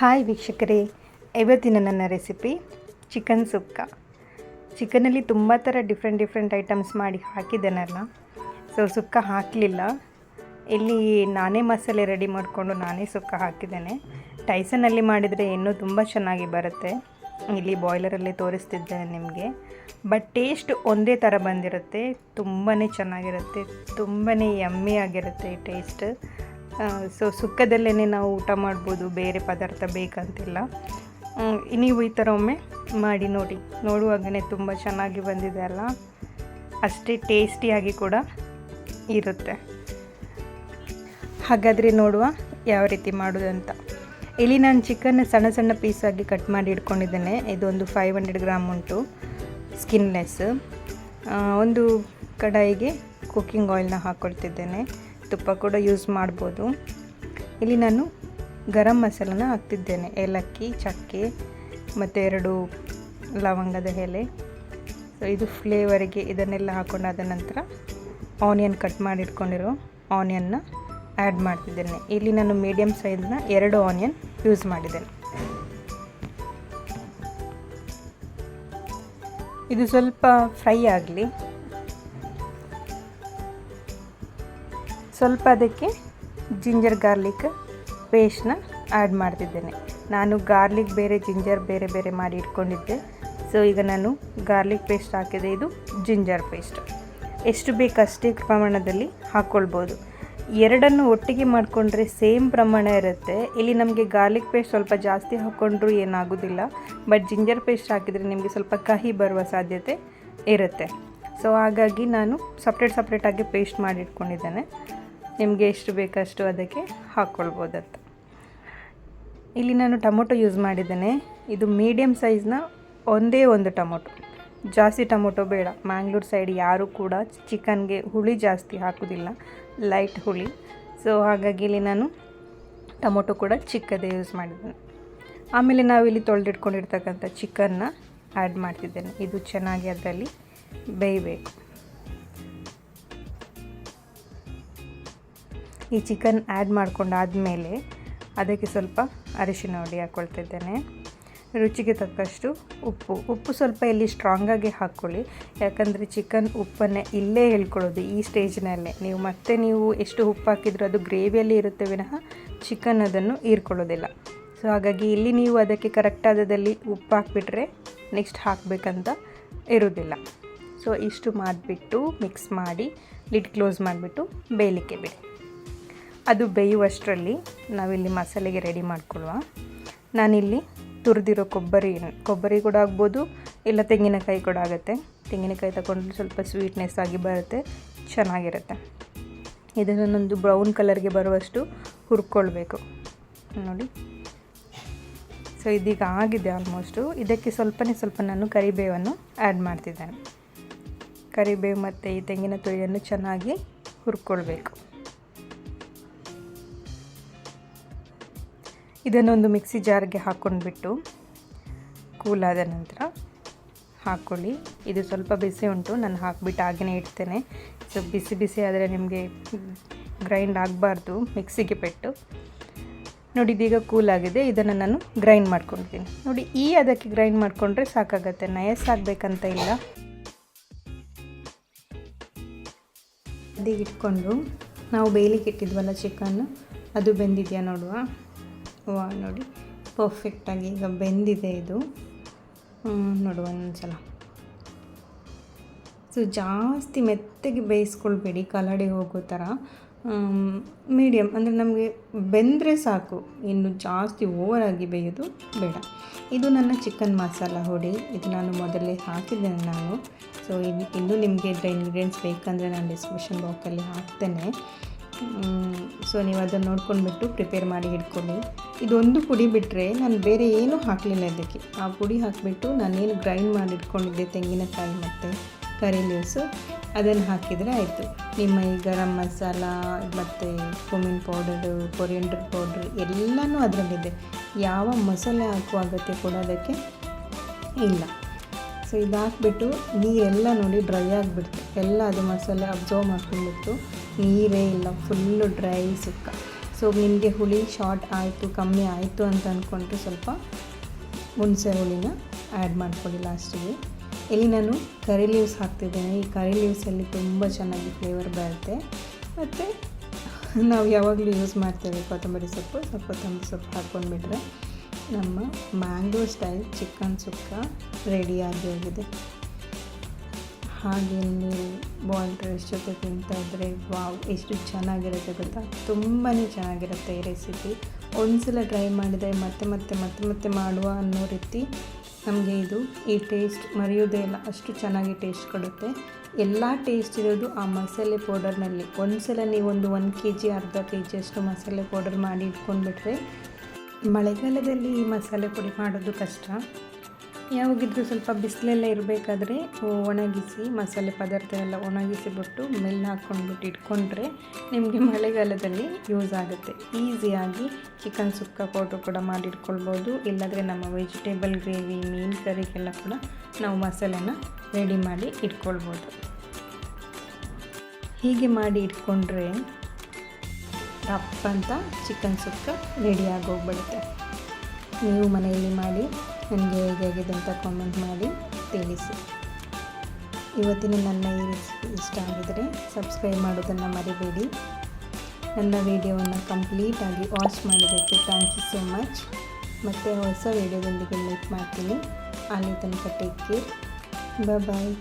Hi ವೀಕ್ಷಕರೇ, ಇವತ್ತಿನ ನನ್ನ ರೆಸಿಪಿ ಚಿಕನ್ ಸುಕ್ಕ. ಚಿಕನಲ್ಲಿ ತುಂಬ ಥರ ಡಿಫ್ರೆಂಟ್ ಡಿಫ್ರೆಂಟ್ ಐಟಮ್ಸ್ ಮಾಡಿ ಹಾಕಿದ್ದೇನಲ್ಲ ಸೊ ಸುಕ್ಕ ಹಾಕಲಿಲ್ಲ. ಇಲ್ಲಿ ನಾನೇ ಮಸಾಲೆ ರೆಡಿ ಮಾಡಿಕೊಂಡು ನಾನೇ ಸುಕ್ಕ ಹಾಕಿದ್ದೇನೆ. ಟೈಸನಲ್ಲಿ ಮಾಡಿದರೆ ಇನ್ನೂ ತುಂಬ ಚೆನ್ನಾಗಿ ಬರುತ್ತೆ. ಇಲ್ಲಿ ಬಾಯ್ಲರಲ್ಲಿ ತೋರಿಸ್ತಿದ್ದೇನೆ ನಿಮಗೆ. ಬಟ್ ಟೇಸ್ಟ್ ಒಂದೇ ಥರ ಬಂದಿರುತ್ತೆ ತುಂಬಾ ಚೆನ್ನಾಗಿರುತ್ತೆ ತುಂಬಾ ಯಮ್ಮಿ ಆಗಿರುತ್ತೆ ಟೇಸ್ಟ್ ಸೊ ಸುಕ್ಕದಲ್ಲೇ ನಾವು ಊಟ ಮಾಡ್ಬೋದು, ಬೇರೆ ಪದಾರ್ಥ ಬೇಕಂತಿಲ್ಲ. ನೀವು ಈ ಥರ ಒಮ್ಮೆ ಮಾಡಿ ನೋಡಿ. ನೋಡುವಾಗಲೇ ತುಂಬ ಚೆನ್ನಾಗಿ ಬಂದಿದೆ ಅಲ್ಲ? ಅಷ್ಟೇ ಟೇಸ್ಟಿಯಾಗಿ ಕೂಡ ಇರುತ್ತೆ. ಹಾಗಾದರೆ ನೋಡುವ ಯಾವ ರೀತಿ ಮಾಡೋದಂತ. ಇಲ್ಲಿ ನಾನು ಚಿಕನ್ ಸಣ್ಣ ಸಣ್ಣ ಪೀಸಾಗಿ ಕಟ್ ಮಾಡಿ ಇಟ್ಕೊಂಡಿದ್ದೇನೆ. ಇದೊಂದು ಫೈವ್ ಹಂಡ್ರೆಡ್ ಗ್ರಾಮ್ ಉಂಟು ಸ್ಕಿನ್ಲೆಸ್ ಒಂದು ಕಡಾಯಿಗೆ ಕುಕ್ಕಿಂಗ್ ಆಯಿಲ್ನ ಹಾಕ್ಕೊಳ್ತಿದ್ದೇನೆ ತುಪ್ಪ ಕೂಡ ಯೂಸ್ ಮಾಡ್ಬೋದು. ಇಲ್ಲಿ ನಾನು ಗರಂ ಮಸಾಲನ ಹಾಕ್ತಿದ್ದೇನೆ. ಏಲಕ್ಕಿ, ಚಕ್ಕೆ ಮತ್ತು ಎರಡು ಲವಂಗದ ಎಲೆ. ಸೊ ಇದು ಫ್ಲೇವರಿಗೆ ಇದನ್ನೆಲ್ಲ ಹಾಕೊಂಡಾದ ನಂತರ ಆನಿಯನ್ ಕಟ್ ಮಾಡಿ ಇಟ್ಕೊಂಡಿರೋ ಆನಿಯನ್ನ ಆ್ಯಡ್ ಮಾಡ್ತಿದ್ದೇನೆ. ಇಲ್ಲಿ ನಾನು ಮೀಡಿಯಮ್ ಸೈಜ್ನ ಎರಡು ಆನಿಯನ್ ಯೂಸ್ ಮಾಡಿದ್ದೇನೆ. ಇದು ಸ್ವಲ್ಪ ಫ್ರೈ ಆಗಲಿ. ಸ್ವಲ್ಪ ಅದಕ್ಕೆ ಜಿಂಜರ್ ಗಾರ್ಲಿಕ್ ಪೇಸ್ಟ್ನ ಆ್ಯಡ್ ಮಾಡ್ತಿದ್ದೇನೆ. ನಾನು ಗಾರ್ಲಿಕ್ ಬೇರೆ, ಜಿಂಜರ್ ಬೇರೆ ಬೇರೆ ಮಾಡಿ ಇಟ್ಕೊಂಡಿದ್ದೆ. ಸೊ, ಈಗ ನಾನು ಗಾರ್ಲಿಕ್ ಪೇಸ್ಟ್ ಹಾಕಿದೆ. ಇದು ಜಿಂಜರ್ ಪೇಸ್ಟ್. ಎಷ್ಟು ಬೇಕು ಅಷ್ಟೇ ಪ್ರಮಾಣದಲ್ಲಿ ಹಾಕ್ಕೊಳ್ಬೋದು. ಎರಡನ್ನು ಒಟ್ಟಿಗೆ ಮಾಡಿಕೊಂಡ್ರೆ ಸೇಮ್ ಪ್ರಮಾಣ ಇರುತ್ತೆ. ಇಲ್ಲಿ ನಮಗೆ ಗಾರ್ಲಿಕ್ ಪೇಸ್ಟ್ ಸ್ವಲ್ಪ ಜಾಸ್ತಿ ಹಾಕ್ಕೊಂಡ್ರೂ ಏನಾಗೋದಿಲ್ಲ. ಬಟ್ ಜಿಂಜರ್ ಪೇಸ್ಟ್ ಹಾಕಿದರೆ ನಿಮಗೆ ಸ್ವಲ್ಪ ಕಹಿ ಬರುವ ಸಾಧ್ಯತೆ ಇರುತ್ತೆ. ಸೊ, ಹಾಗಾಗಿ ನಾನು ಸಪ್ರೇಟ್ ಸಪ್ರೇಟಾಗಿ ಪೇಸ್ಟ್ ಮಾಡಿ ಇಟ್ಕೊಂಡಿದ್ದೇನೆ. ನಿಮಗೆ ಎಷ್ಟು ಬೇಕಷ್ಟು ಅದಕ್ಕೆ ಹಾಕ್ಕೊಳ್ಬೋದಂತ ಇಲ್ಲಿ ನಾನು ಟೊಮೊಟೊ ಯೂಸ್ ಮಾಡಿದ್ದೇನೆ. ಇದು ಮೀಡಿಯಮ್ ಸೈಜ್ನ ಒಂದೇ ಒಂದು ಟೊಮೊಟೊ. ಜಾಸ್ತಿ ಟೊಮೊಟೊ ಬೇಡ. ಮ್ಯಾಂಗ್ಳೂರ್ ಸೈಡ್ ಯಾರೂ ಕೂಡ ಚಿಕನ್ಗೆ ಹುಳಿ ಜಾಸ್ತಿ ಹಾಕೋದಿಲ್ಲ. ಲೈಟ್ ಹುಳಿ. ಸೊ ಹಾಗಾಗಿ ಇಲ್ಲಿ ನಾನು ಟೊಮೊಟೊ ಕೂಡ ಚಿಕ್ಕದೇ ಯೂಸ್ ಮಾಡಿದ್ದೇನೆ. ಆಮೇಲೆ ನಾವಿಲ್ಲಿ ತೊಳೆದಿಟ್ಕೊಂಡಿರ್ತಕ್ಕಂಥ ಚಿಕನ್ನ ಆ್ಯಡ್ ಮಾಡ್ತಿದ್ದೇನೆ. ಇದು ಚೆನ್ನಾಗಿ ಅದರಲ್ಲಿ ಬೇಯಬೇಕು. ಈ ಚಿಕನ್ ಆ್ಯಡ್ ಮಾಡ್ಕೊಂಡಾದಮೇಲೆ ಅದಕ್ಕೆ ಸ್ವಲ್ಪ ಅರಿಶಿನ ಹುಡಿ ಹಾಕ್ಕೊಳ್ತಿದ್ದೇನೆ ರುಚಿಗೆ ತಕ್ಕಷ್ಟು ಉಪ್ಪು. ಉಪ್ಪು ಸ್ವಲ್ಪ ಇಲ್ಲಿ ಸ್ಟ್ರಾಂಗಾಗಿ ಹಾಕ್ಕೊಳ್ಳಿ. ಯಾಕಂದರೆ ಚಿಕನ್ ಉಪ್ಪನ್ನೇ ಇಲ್ಲೇ ಹೇಳ್ಕೊಳ್ಳೋದು ಈ ಸ್ಟೇಜ್ನಲ್ಲೇ. ನೀವು ಮತ್ತೆ ನೀವು ಎಷ್ಟು ಉಪ್ಪು ಹಾಕಿದರೂ ಅದು ಗ್ರೇವಿಯಲ್ಲಿ ಇರುತ್ತೆ ವಿನಃ ಚಿಕನ್ ಅದನ್ನು ಹೀರ್ಕೊಳ್ಳೋದಿಲ್ಲ. ಸೊ ಹಾಗಾಗಿ ಇಲ್ಲಿ ನೀವು ಅದಕ್ಕೆ ಕರೆಕ್ಟಾದದಲ್ಲಿ ಉಪ್ಪು ಹಾಕಿಬಿಟ್ರೆ ನೆಕ್ಸ್ಟ್ ಹಾಕಬೇಕಂತ ಇರೋದಿಲ್ಲ ಸೊ ಇಷ್ಟು ಮಾಡಿಬಿಟ್ಟು ಮಿಕ್ಸ್ ಮಾಡಿ ಲಿಡ್ ಕ್ಲೋಸ್ ಮಾಡಿಬಿಟ್ಟು ಬೇಯಲಿಕ್ಕೆ ಬಿಡಿ. ಅದು ಬೇಯುವಷ್ಟರಲ್ಲಿ ನಾವಿಲ್ಲಿ ಮಸಾಲೆಗೆ ರೆಡಿ ಮಾಡ್ಕೊಳ್ಳುವ. ನಾನಿಲ್ಲಿ ತುರಿದಿರೋ ಕೊಬ್ಬರಿ ಕೊಬ್ಬರಿ ಕೂಡ ಆಗ್ಬೋದು, ಇಲ್ಲ ತೆಂಗಿನಕಾಯಿ ಕೂಡ ಆಗುತ್ತೆ. ತೆಂಗಿನಕಾಯಿ ತಗೊಂಡ್ರೆ ಸ್ವಲ್ಪ ಸ್ವೀಟ್ನೆಸ್ ಆಗಿ ಬರುತ್ತೆ, ಚೆನ್ನಾಗಿರುತ್ತೆ. ಇದನ್ನೊಂದು ಬ್ರೌನ್ ಕಲರ್ಗೆ ಬರುವಷ್ಟು ಹುರ್ಕೊಳ್ಬೇಕು. ನೋಡಿ. ಸೊ ಇದೀಗ ಆಗಿದೆ ಆಲ್ಮೋಸ್ಟು ಇದಕ್ಕೆ ಸ್ವಲ್ಪನೇ ಸ್ವಲ್ಪ ನಾನು ಕರಿಬೇವನ್ನು ಆ್ಯಡ್ ಮಾಡ್ತಿದ್ದೇನೆ. ಕರಿಬೇವು ಮತ್ತು ಈ ತೆಂಗಿನ ತುರಿಯನ್ನು ಚೆನ್ನಾಗಿ ಹುರ್ಕೊಳ್ಬೇಕು. ಇದನ್ನೊಂದು ಮಿಕ್ಸಿ ಜಾರ್ಗೆ ಹಾಕ್ಕೊಂಡ್ಬಿಟ್ಟು ಕೂಲಾದ ನಂತರ ಹಾಕ್ಕೊಳ್ಳಿ. ಇದು ಸ್ವಲ್ಪ ಬಿಸಿ ಉಂಟು, ನಾನು ಹಾಕ್ಬಿಟ್ಟು ಹಾಗೆಯೇ ಇಡ್ತೇನೆ. ಸೊ ಬಿಸಿ ಬಿಸಿ ಆದರೆ ನಿಮಗೆ ಗ್ರೈಂಡ್ ಆಗಬಾರ್ದು, ಮಿಕ್ಸಿಗೆ ಪೆಟ್ಟು. ನೋಡಿ, ಇದೀಗ ಕೂಲ್ ಆಗಿದೆ ಇದನ್ನು ನಾನು ಗ್ರೈಂಡ್ ಮಾಡ್ಕೊಂಡಿದ್ದೀನಿ. ನೋಡಿ, ಈ ಅದಕ್ಕೆ ಗ್ರೈಂಡ್ ಮಾಡಿಕೊಂಡ್ರೆ ಸಾಕಾಗತ್ತೆ. ನಯಸ್ಸಾಗಬೇಕಂತ ಇಲ್ಲ. ಅದೇ ಇಟ್ಕೊಂಡು ನಾವು ಬೇಯಲಿಕ್ಕೆ ಇಟ್ಟಿದ್ವಲ್ಲ ಚಿಕನ್ ಅದು ಬೆಂದಿದೆಯಾ ನೋಡುವ. ನೋಡಿ. ಪರ್ಫೆಕ್ಟಾಗಿ ಈಗ ಬೆಂದಿದೆ ಇದು. ನೋಡು ನೋಡುವ ಒಂದ್ಸಲ ಸೊ ಜಾಸ್ತಿ ಮೆತ್ತಗೆ ಬೇಯಿಸ್ಕೊಳ್ಬೇಡಿ, ಕಲಡಿ ಹೋಗೋ ಥರ. ಮೀಡಿಯಮ್ ಅಂದರೆ ನಮಗೆ ಬೆಂದರೆ ಸಾಕು. ಇನ್ನು ಜಾಸ್ತಿ ಓವರಾಗಿ ಬೇಯೋದು ಬೇಡ. ಇದು ನನ್ನ ಚಿಕನ್ ಮಸಾಲ ಹೊಡಿ. ಇದು ನಾನು ಮೊದಲೇ ಹಾಕಿದ್ದೇನೆ ನಾನು. ಸೊ ಇನ್ನು ಇನ್ನೂ ನಿಮಗೆ ಇದರ ಇಂಗ್ರೀಡಿಯೆಂಟ್ಸ್ ಬೇಕಂದರೆ ನಾನು ಡಿಸ್ಕ್ರಿಪ್ಷನ್ ಬಾಕ್ಸಲ್ಲಿ ಹಾಕ್ತೇನೆ. ಸೊ ನೀವು ಅದನ್ನು ನೋಡ್ಕೊಂಡ್ಬಿಟ್ಟು ಪ್ರಿಪೇರ್ ಮಾಡಿ ಇಟ್ಕೊಳ್ಳಿ. ಇದೊಂದು ಪುಡಿ ಬಿಟ್ಟರೆ ನಾನು ಬೇರೆ ಏನೂ ಹಾಕಲಿಲ್ಲ ಇದಕ್ಕೆ. ಆ ಪುಡಿ ಹಾಕಿಬಿಟ್ಟು ನಾನೇನು ಗ್ರೈಂಡ್ ಮಾಡಿ ಇಟ್ಕೊಂಡಿದ್ದೆ ತೆಂಗಿನಕಾಯಿ ಮತ್ತು ಕರಿ ಲೀವ್ಸು ಅದನ್ನು ಹಾಕಿದರೆ ಆಯಿತು. ನಿಮ್ಮ ಈ ಗರಂ ಮಸಾಲ, ಮತ್ತು ಕುಮಿನ್ ಪೌಡರು ಕೊರಿಯಂಡರ್ ಪೌಡ್ರು ಎಲ್ಲನೂ ಅದರಲ್ಲಿದೆ. ಯಾವ ಮಸಾಲೆ ಹಾಕುವ ಅಗತ್ಯ ಕೂಡ ಅದಕ್ಕೆ ಇಲ್ಲ. ಸೊ ಇದು ಹಾಕ್ಬಿಟ್ಟು ನೀರೆಲ್ಲ ನೋಡಿ ಡ್ರೈ ಆಗಿಬಿಡ್ತು ಎಲ್ಲ ಅದು ಮಸಾಲೆ ಅಬ್ಸರ್ವ್ ಮಾಡ್ಕೊಂಡಿತ್ತು ನೀರೇ ಇಲ್ಲ ಫುಲ್ಲು ಡ್ರೈ ಸುಕ್ಕ. ಸೊ ನಿಮಗೆ ಹುಳಿ ಶಾರ್ಟ್ ಆಯಿತು, ಕಮ್ಮಿ ಆಯಿತು ಅಂತ ಅಂದ್ಕೊಂಡ್ರೆ ಸ್ವಲ್ಪ ಹುಣಸೆ ಹುಳಿನ ಆ್ಯಡ್ ಮಾಡ್ಕೊಳ್ಳಿ ಲಾಸ್ಟಿಗೆ ಇಲ್ಲಿ ನಾನು ಕರಿ ಲೀವ್ಸ್ ಹಾಕ್ತಿದ್ದೇನೆ. ಈ ಕರಿ ಲೀವ್ಸಲ್ಲಿ ತುಂಬ ಚೆನ್ನಾಗಿ ಫ್ಲೇವರ್ ಬರುತ್ತೆ. ಮತ್ತು ನಾವು ಯಾವಾಗಲೂ ಯೂಸ್ ಮಾಡ್ತೇವೆ ಕೊತ್ತಂಬರಿ ಸೊಪ್ಪು. ಸ್ವಲ್ಪ ಕೊತ್ತಂಬರಿ ಸೊಪ್ಪು ಹಾಕ್ಕೊಂಡ್ಬಿಟ್ರೆ ನಮ್ಮ ಮ್ಯಾಂಗೋ ಸ್ಟೈಲ್ ಚಿಕನ್ ಸುಕ್ಕ ರೆಡಿಯಾಗಿ ಹೋಗಿದೆ. ಹಾಗೆ ನೀವು ಬಾಯ್ಲ್ಡ್ ರೈಸ್ ಜೊತೆ ತಿಂತಾಯಿದ್ರೆ ವಾವ್, ಎಷ್ಟು ಚೆನ್ನಾಗಿರುತ್ತೆ ಗೊತ್ತಾ? ತುಂಬಾ ಚೆನ್ನಾಗಿರುತ್ತೆ ಈ ರೆಸಿಪಿ. ಒಂದ್ಸಲ ಟ್ರೈ ಮಾಡಿದರೆ ಮತ್ತೆ ಮತ್ತೆ ಮತ್ತೆ ಮತ್ತೆ ಮಾಡುವ ಅನ್ನೋ ರೀತಿ ನಮಗೆ ಇದು. ಈ ಟೇಸ್ಟ್ ಮರೆಯೋದೇ ಇಲ್ಲ, ಅಷ್ಟು ಚೆನ್ನಾಗಿ ಟೇಸ್ಟ್ ಕೊಡುತ್ತೆ. ಎಲ್ಲ ಟೇಸ್ಟ್ ಇರೋದು ಆ ಮಸಾಲೆ ಪೌಡರ್ನಲ್ಲಿ. ಒಂದ್ಸಲ ನೀವೊಂದು ಒಂದು ಕೆ ಜಿ ಅರ್ಧ ಕೆ ಜಿಯಷ್ಟು ಮಸಾಲೆ ಪೌಡರ್ ಮಾಡಿ ಇಟ್ಕೊಂಡ್ಬಿಟ್ರೆ ಮಳೆಗಾಲದಲ್ಲಿ ಈ ಮಸಾಲೆ ಪುಡಿ ಮಾಡೋದು ಕಷ್ಟ. ಯಾವಾಗಿದ್ರೂ ಸ್ವಲ್ಪ ಬಿಸಿಲೆಲ್ಲ ಇರಬೇಕಾದ್ರೆ ಒಣಗಿಸಿ, ಮಸಾಲೆ ಪದಾರ್ಥ ಎಲ್ಲ ಒಣಗಿಸಿಬಿಟ್ಟು ಮೆಲ್ಲ ಹಾಕ್ಕೊಂಡ್ಬಿಟ್ಟು ಇಟ್ಕೊಂಡ್ರೆ ನಿಮಗೆ ಮಳೆಗಾಲದಲ್ಲಿ ಯೂಸ್ ಆಗುತ್ತೆ. ಈಸಿಯಾಗಿ ಚಿಕನ್ ಸುಕ್ಕ ಪೌಡ್ರ್ ಕೂಡ ಮಾಡಿ ಇಟ್ಕೊಳ್ಬೋದು. ಇಲ್ಲಾಂದರೆ ನಮ್ಮ ವೆಜಿಟೇಬಲ್ ಗ್ರೇವಿ, ಮೀನು ಕರಿಗೆಲ್ಲ ಕೂಡ ನಾವು ಮಸಾಲೆನ ರೆಡಿ ಮಾಡಿ ಇಟ್ಕೊಳ್ಬೋದು. ಹೀಗೆ ಮಾಡಿ ಇಟ್ಕೊಂಡ್ರೆ ದಪ್ಪ ಅಂತ ಚಿಕನ್ ಸುಕ್ಕ ರೆಡಿಯಾಗಿ ಹೋಗ್ಬಿಡುತ್ತೆ ನೀವು ಮನೆಯಲ್ಲಿ ಮಾಡಿ ನನಗೆ ಹೇಗಾಗಿದೆ ಅಂತ ಕಾಮೆಂಟ್ ಮಾಡಿ ತಿಳಿಸಿ. ಇವತ್ತಿನ ನನ್ನ ಈ ರೆಸಿಪಿ ಇಷ್ಟ ಆಗಿದರೆ ಸಬ್ಸ್ಕ್ರೈಬ್ ಮಾಡೋದನ್ನು ಮರಿಬೇಡಿ. ನನ್ನ ವೀಡಿಯೋವನ್ನು ಕಂಪ್ಲೀಟಾಗಿ ವಾಚ್ ಮಾಡಿದ್ದಕ್ಕೆ ಥ್ಯಾಂಕ್ ಯು ಸೋ ಮಚ್ ಮತ್ತು ಹೊಸ ವೀಡಿಯೋದೊಂದಿಗೆ ಮೀಟ್ ಮಾಡ್ತೀನಿ. ಅಲ್ಲಿ ತನಕ ಟೇಕ್ ಕೇರ್ ಬಾಯ್